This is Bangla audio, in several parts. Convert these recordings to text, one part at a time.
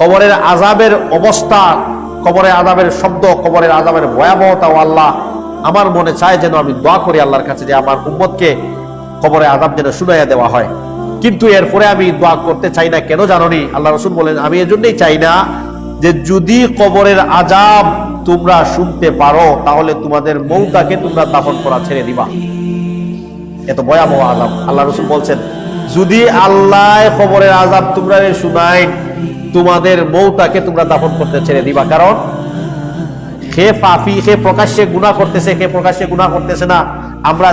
কবরের আজাবের অবস্থা, কবরের আজাবের শব্দ, কবরের আজাবের ভয়াবহতা, ও আল্লাহ আমার মনে চায় যেন আমি দোয়া করি আল্লাহর কাছে যে আমার উম্মতকে কবরে আজাব যেন শুনাইয়া দেওয়া হয়। কিন্তু এরপরে আমি দোয়া করতে চাই না, কেন জাননি? আল্লাহ রসুল বলেন, আমি এজন্যই চাই না যে যদি কবরের আজাব তোমরা শুনতে পারো, তাহলে তোমাদের মৌতাকে তোমরা দাফন করা ছেড়ে দিবা। এত ভয়াবহ আজাব আল্লাহ রসুল বলছেন, যদি আল্লাহ খবরের আজাব তোমরা শুনাই তোমাদের মৌতাকে তোমরা দাফন করতে ছেড়ে দিবা। কারণ সে পাপি সে প্রকাশ্যে গুণা করতেছে সে প্রকাশ্যে গুণা করতেছে না। আমরা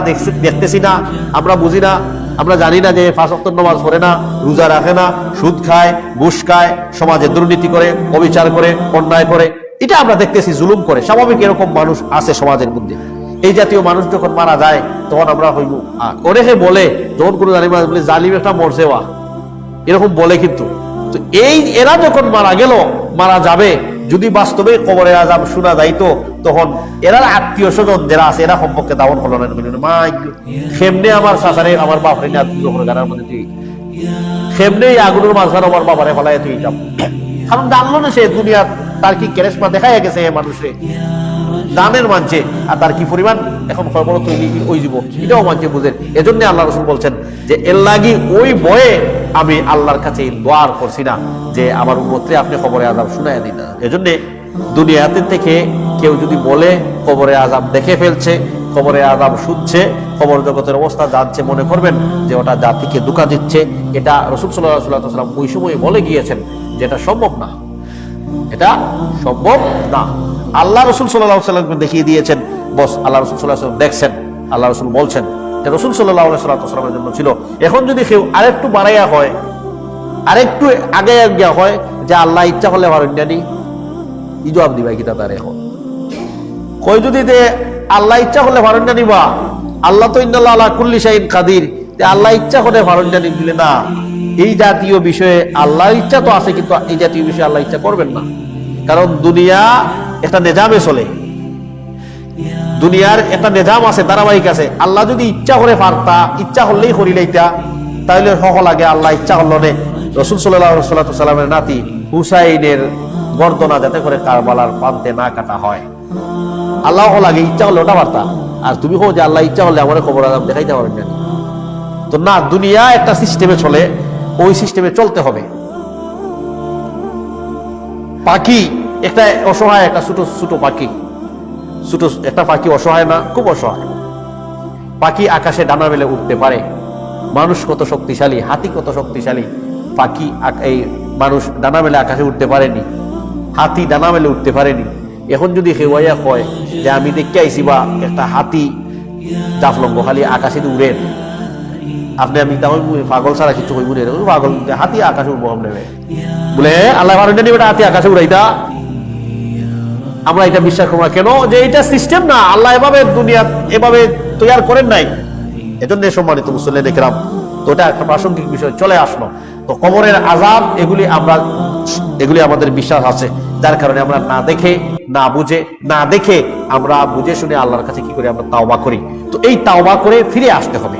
দেখতেছি না, আমরা বুঝি না, আমরা জানি না যে ফাঁসক্ত নামাজ পড়ে না, রোজা রাখে না, সুদ খায়, ঘুষ খায়, সমাজে দুর্নীতি করে, অবিচার করে, অন্যায় করে। এটা আমরা দেখতেছি, জুলুম করে। স্বাভাবিক এরকম মানুষ আছে সমাজের মধ্যে। এই জাতীয় মানুষ যখন মারা যায়, তখন আমরা হইব অনেকে বলে, যখন কোনো জালিম বলে, জালিম একটা মরছে ওয়া। এরকম বলে কিন্তু। তো এই এরা যখন মারা গেল, মারা যাবে। যদি বাস্তবে কবরে আজাব শোনা যাইতো, তখন এরা আত্মীয় স্বজন যারা আছে, এরা সম্পর্কে দাওয়ান হলো না মা, সেমনে আমার শাসারে আমার বাপরে তুই গানার মধ্যে তুই সেমনে আগুনের মাঝখানে আমার বাবারে ফলাই তুই যাব কারণ জানলো না সে দুনিয়া তার কি কেরেসমা দেখাই গেছে মানুষে? দানের মানছে আর তার কি পরিমাণ এখন তৈরি ওই জীব এটাও মানছে বুঝেন। এজন্য আল্লাহ রসুল বলছেন যে, এর লাগি ওই বয়ে আমি আল্লাহর কাছে দোয়ার করছি না যে আমার উন্মত্রে আপনি খবরে আজাব শুনাই দিন এজন্য দুনিয়াতে থেকে কেউ যদি বলে, খবরে আজাব দেখে ফেলছে, খবরে আজাব শুনছে, খবর জগতের অবস্থা জানছে, মনে করবেন যে ওটা জাতিকে দুকা দিচ্ছে। এটা রসুল সাল্লাহ সাল্লাম ওই সময় বলে গিয়েছেন যে, এটা সম্ভব না। এটা সম্ভব না। আল্লাহ রসুল সাল্লাহ সাল্লামকে দেখিয়ে দিয়েছেন। বস, আল্লাহ রসুল সাল্লাহ সাল্লাম দেখছেন, আল্লাহ রসুল বলছেন। যে রসুল সাল্লাহ সাল্লামের জন্য ছিল। এখন যদি কেউ আরেকটু বাড়াইয়া হয়, আরেকটু আগে গিয়া হয়, যে আল্লাহ ইচ্ছা করলে পারেন জানি ই জবাব দিবা কিতা তার এখন? কই যদি দে আল্লাহ ইচ্ছা করলে পারেন জানি বা, আল্লাহ তো ইন্দাল্লাহ আল্লাহ কুল্লি শাহিন কাদির, যে আল্লাহ ইচ্ছা করে পারেন জানি না। এই জাতীয় বিষয়ে আল্লাহর ইচ্ছা তো আছে, কিন্তু এই জাতীয় বিষয়ে আল্লাহ ইচ্ছা করবেন না। কারণ দুনিয়া একটা নেজামে চলে। দুনিয়ার একটা নেজাম আছে, ধারাবাহিক আছে। আল্লাহ যদি ইচ্ছা করে পারতা, ইচ্ছা করলেই করিলাইতা তাহলে সহ লাগে আল্লাহ ইচ্ছা করল নে। রসুল সাল্লাহ সাল্লামের নাতি হুসাইনের গর্দনা যাতে করে কারবালার প্রান্তে না কাটা হয়। আল্লাহ লাগে ইচ্ছা করলে ওটা পারতা। আর তুমি হো যে আল্লাহ ইচ্ছা হলে আমার খবর আদাব দেখাইতে পারেন না। তো না, দুনিয়া একটা সিস্টেমে চলে, ওই সিস্টেমে চলতে হবে। পাখি একটা অসহায়, একটা ছোট ছোট পাখি। ছোট একটা পাখি অসহায় না, খুব অসহায়। পাখি আকাশে ডানা মেলে উঠতে পারে। মানুষ কত শক্তিশালী, হাতি কত শক্তিশালী, পাখি এই মানুষ ডানা মেলে আকাশে উঠতে পারেনি। হাতি ডানা মেলে উঠতে পারেনি। এখন যদি হেওয়াইয়া কয় যে, আমি দেখতে আইছি বা একটা হাতি জাফলঙ্গ খালি আকাশে উড়েন আপনি আমি তাহলে পাগল ছাড়া কিছু এরকম পাগল হাতি আকাশে উঠবো আপনি। বলে আল্লাহ পারেন বেটা হাতি আকাশে উড়াইতা। আমরা এটা বিশ্বাস করব কেন? যে এটা সিস্টেম না। আল্লাহ এভাবে দুনিয়া এভাবে তৈরি করেন নাই। এজন্য সম্মানিত মুসল্লি দেখলাম তো এটা একটা প্রাসঙ্গিক বিষয়। চলে আসলো। তো কবরের আজাব এগুলি আমরা, এগুলি আমাদের বিশ্বাস আছে। যার কারণে আমরা না দেখে, না বুঝে, না দেখে আমরা বুঝে শুনে আল্লাহর কাছে কি করি আমরা তাওবা করি। তো এই তাওবা করে ফিরে আসতে হবে।